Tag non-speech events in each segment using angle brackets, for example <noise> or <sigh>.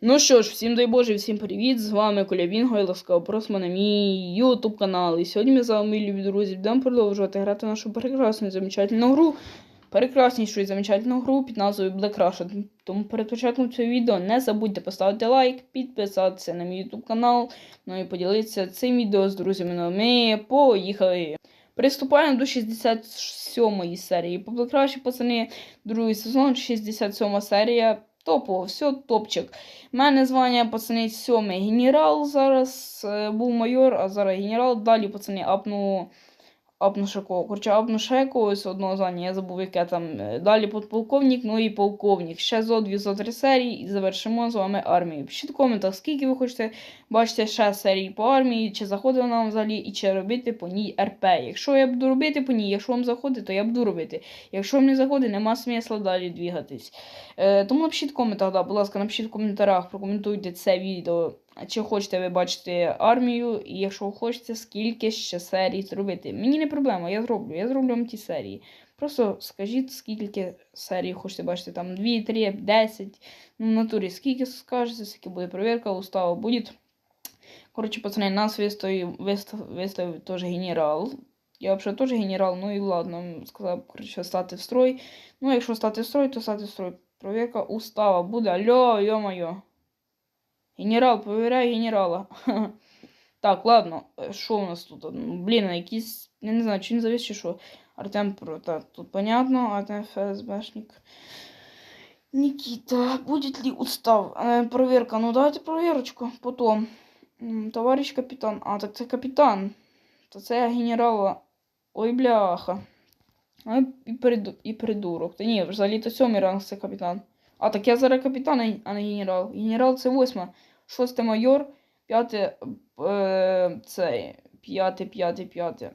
Ну що ж, всім дай Боже, всім привіт! З вами Коля Вінго і ласкаво просимо на мій YouTube канал. І сьогодні ми з вами, мої любі друзі, будемо продовжувати грати в нашу прекрасну і замечательну гру. Прекраснішу і замечательну гру під назвою Black Russia. Тому перед початком цього відео не забудьте поставити лайк, підписатися на мій YouTube канал, ну і поділитися цим відео з друзями. Ну, ми поїхали! Приступаємо до 67-ї серії. По Rush, пацани, другий сезон, 67 серія. Топово, все топчик. У мене звання, пацани, сьомий генерал зараз е, був майор, а зараз генерал. Далі, пацани, апну. Кого. Коротше, апну ще одного звання, я забув, яке там. Е, Далі подполковник, ну і полковник. Ще зо дві зо три серії і завершимо з вами армію. Пишіть в коментах, скільки ви хочете бачити ще серій по армії, чи заходить вона взагалі, і чи робити по ній РП. Якщо я буду робити по ній, якщо вам заходить, то я буду робити. Якщо вам не заходить, нема смисла далі двігатись. Е, тому напишіть в коментах, да, будь ласка, напишіть в коментарях, прокоментуйте це відео. Чи хочете ви бачити армію, і якщо хочете, скільки ще серій зробити. Мені не проблема, я зроблю. Я зроблю вам ті серії. Просто скажіть, скільки серій хочете бачити, там 2, 3, 10. Ну, в натурі, скільки скажете, скільки буде перевірка, устава буде. Коротше, пацани, нас виставив, вистав, виставив теж генерал. Я взагалі теж генерал, ну і ладно, сказав, коротше, стати в строй. Ну, якщо стати в строй, то стати в строй. Провірка устава буде. Алло, йо-моє. Генерал, перевіряй генерала. <laughs> Так, ладно, що у нас тут? Ну, Блін, якийсь. Я не знаю, чи чи що. Артем Про. Тут понятно. Артем ФСБшник. Никита, будет ли устав? Е, проверка. Ну, давайте проверочку. Потом. Товарищ капітан. А, так це капітан. То це генерала. Ой, бляха. А, і, приду... і придурок. Та ні, взагалі то сьомий ранг це капітан. А, так я зараз капітан, а не генерал. Генерал це восьма. Шосте майор, п'яте. Е, це. П'яте, п'яте, п'яте.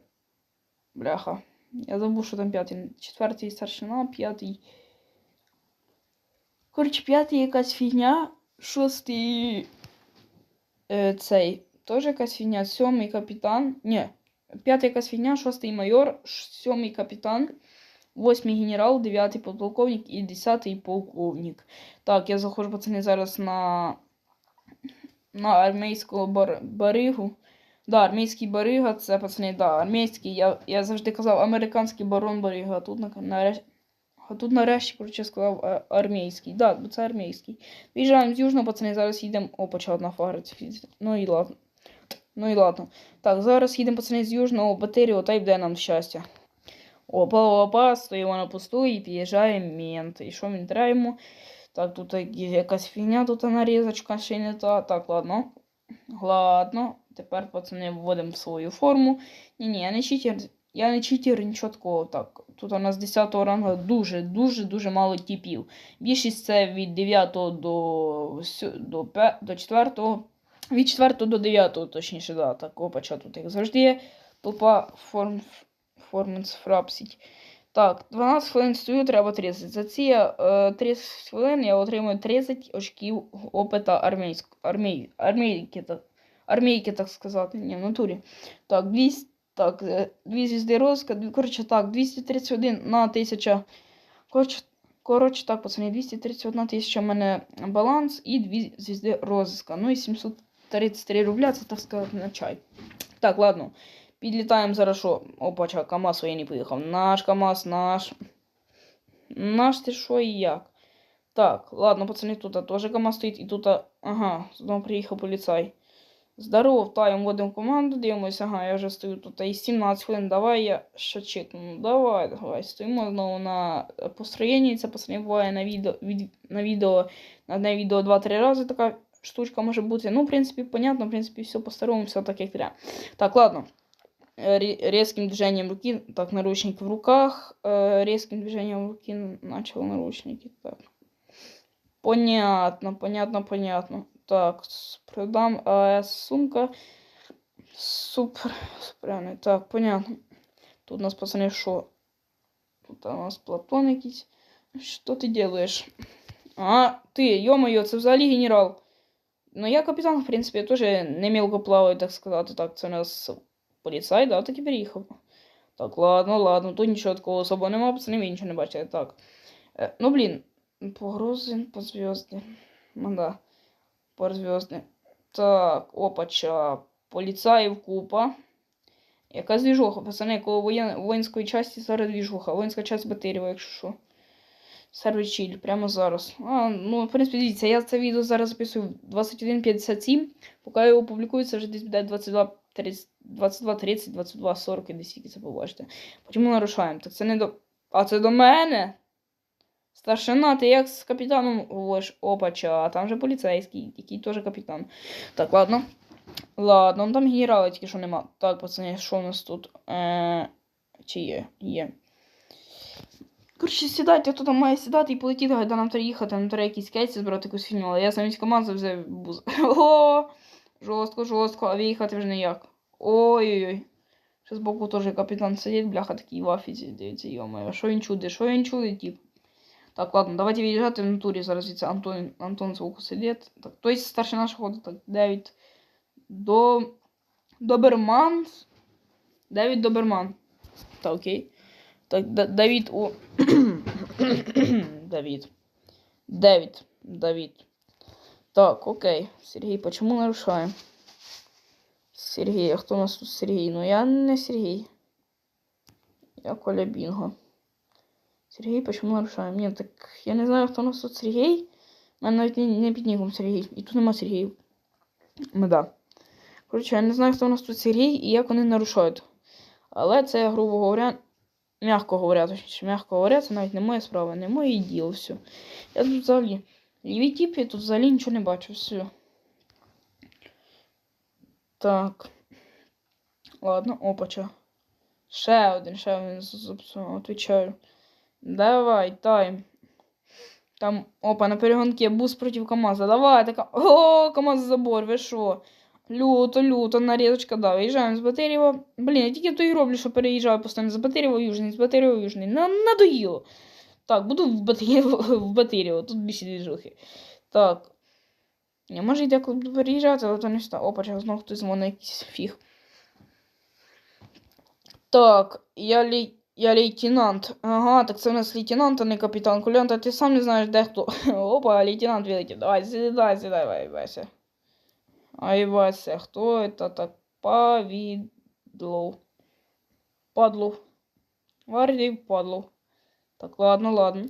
Бляха. Я забув, що там п'ятий. Четвертий старшина, п'ятий. Коротше, п'ятий якась фігня. Шостий. Е, цей. Теж якась фігня. Сьомий капітан. Ні. П'ятий якась фігня, шостий майор, сьомий капітан, восьмий генерал, дев'ятий подполковник і десятий полковник. Так, я заходжу, пацани, зараз на, на армійську бар, баригу. Да, армійський барига, це пацани, да, армійський. Я, я завжди казав американський барон барига, а тут на. А тут нарешті, коротше, сказав е, армійський. Да, бо це армійський. Виїжджаємо з Южного, пацани, зараз їдемо. О, почав одна фара. Ну і ладно. Ну і ладно. Так, зараз їдемо пацани з Южного батерію, та й буде нам щастя. Опа, опа, стоїмо на посту і під'їжджає мент. І що він треба? Так, тут якась фігня, тут нарізочка ще не та. Так, ладно. Ладно. Тепер, пацани, вводимо свою форму. Ні, ні, я не читер. Я не читер, нічого такого. Так, тут у нас 10 рангу дуже, дуже, дуже мало типів. Більшість це від 9 до, до, 5, до 4. Від 4 до 9, точніше, да, так, опача тут як завжди є. Толпа форм, форменс фрапсить. Так, 12 хвилин стою, треба 30. За ці е, 30 хвилин я отримую 30 очків опита армійськ, армій, армійки, так, сказати. Ні, в натурі. Так, 200, так, е, 2 звізди розка, коротше, так, 231 на 1000. Коротше, коротше, так, пацани, 231 тисяча в мене баланс і 2 звізди розыска. Ну і 733 рубля, це так сказати на чай. Так, ладно. Підлітаємо зараз що. Опача, КАМАЗ не поїхав. Наш КАМАЗ, наш. Наш ти що і як? Так, ладно, пацани, тут теж КАМАЗ стоїть, і тут, ага, знову приїхав поліцай. Здорово, втаємо, вводимо команду, дивимося, ага, я вже стою тут. І 17 хвилин, давай я що чекну. Ну, давай, давай. Стоїмо знову на построєнні. Це пацани буває на відео, від, на відео, на одне відео 2-3 рази така штучка може бути. Ну, в принципі, понятно, в принципі, все по-старому, все так, як треба. Так, ладно. Э, ре- резким движением руки, так, наручники в руках, э, резким движением руки начал наручники, так. Понятно, понятно, понятно. Так, с- продам АС сумка. Супер, супер, так, понятно. Тут у нас, пацаны, что? Тут у нас Платон якийсь. Що ти делаєш? А, ти, йо-моє, це взагалі генерал. Ну, я капітан, в принципі, я теж не мілко плаваю, так сказати. Так, це у нас поліцай, да, таки приїхав. Так, ладно, ладно, тут нічого такого особого нема, пацани, ви нічого не бачите. Так. Е, ну, блін, погрози по зв'язки. Ну, да. Порзв'язне. Так, опача. Поліцаїв купа. Яка двіжуха, пацани, коли воєн... воїнської часті зараз двіжуха. Воїнська часть Батирєва, якщо що. Сервечіль, прямо зараз. А, ну, в принципі, дивіться, я це відео зараз записую в 21.57. Поки його публікую, це вже десь буде 22.30, 22.30, 22.40, і десь це побачите. Потім нарушаємо. Так це не до. А це до мене? Старшина, ти як з капітаном говориш, опача, а там же поліцейський, який теж капітан. Так, ладно. Ладно, ну там генерала тільки що нема. Так, пацани, що у нас тут? Е... Чи є? Є. Коротше, сідайте, хто там має сідати і полетіти, гайда нам треба їхати, нам треба якісь кейси збирати якусь фільму, але я замість команди взяв буз. <laughs> О, жорстко, жорстко, а виїхати вже ніяк. Ой-ой-ой. Ще збоку теж капітан сидить, бляха, такий в афіці, дивіться, йо-моє. Що він чудить, що він чудить, тип? Так, ладно, давайте від'їжджати в натурі. Зараз від Антон, Антон звуку сидить. Так, той старший наш ходить, так, Девід. До... Доберман. Девід Доберман. Так, окей. Так, Д- Давід у... Давид. Давид. Давид. Так, окей. Сергей, почему нарушаем? Сергей, а кто у нас тут Сергей? Ну я не Сергей. Я Коля Бинго. Сергей, почему нарушаем? Нет, так я не знаю, хто у нас тут Сергей. У мене навіть не, не під ніком Сергій. І тут нема Сергіїв. Ну да. Коротше, я не знаю, хто у нас тут Сергій і як вони нарушають. Але це, грубо говоря, м'яко говоря, точніше, м'яко говоря, це навіть не моя справа, не моє діло, все. Я тут взагалі. Лівій тіп, я тут взагалі нічого не бачу, все. Так. Ладно, опача. Ще один, ще один отвечаю. Давай, тайм. Там, опа, на перегонке бус против КамАЗа. Давай, така. О, КамАЗ забор, ви що? Люто, люто, нарізочка, да, виїжджаємо з Батирєва. Блін, я тільки то і роблю, що переїжджаю постійно з Батирєва Южний, з Батирєва Южний. На, надоїло. Так, буду в Батирєво, <laughs> в Батирєво, тут більше двіжухи. Так. Я і деколи переїжджати, але то не став. Опа, чого знову хтось дзвонить якийсь фіг. Так, я лі... Я лейтенант. Ага, так це у нас лейтенант, а не капітан. Кулянт, а ти сам не знаєш, де хто. <laughs> Опа, лейтенант вилетів. Давай, сідай, сідай, давай, Вася. Ай, Вася, хто это так? Повідло. Падло. Варів падло. Так, ладно, ладно.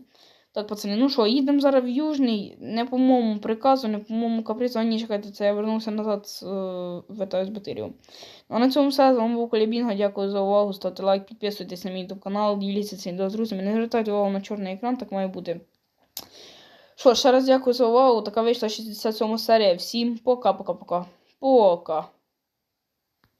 Так, пацани, ну що, їдемо зараз в Южний. Не по моєму приказу, не по моєму капризу. А ні, чекайте, це я вернувся назад з, е, в ето, з Батирію. Ну, а на цьому все. З вами був Колябінга. Дякую за увагу. Ставте лайк, підписуйтесь на мій YouTube канал, діліться цим з друзями. Не звертайте увагу на чорний екран, так має бути. Що, ще раз дякую за увагу. Така вийшла 67 серія. Всім пока-пока-пока. Пока.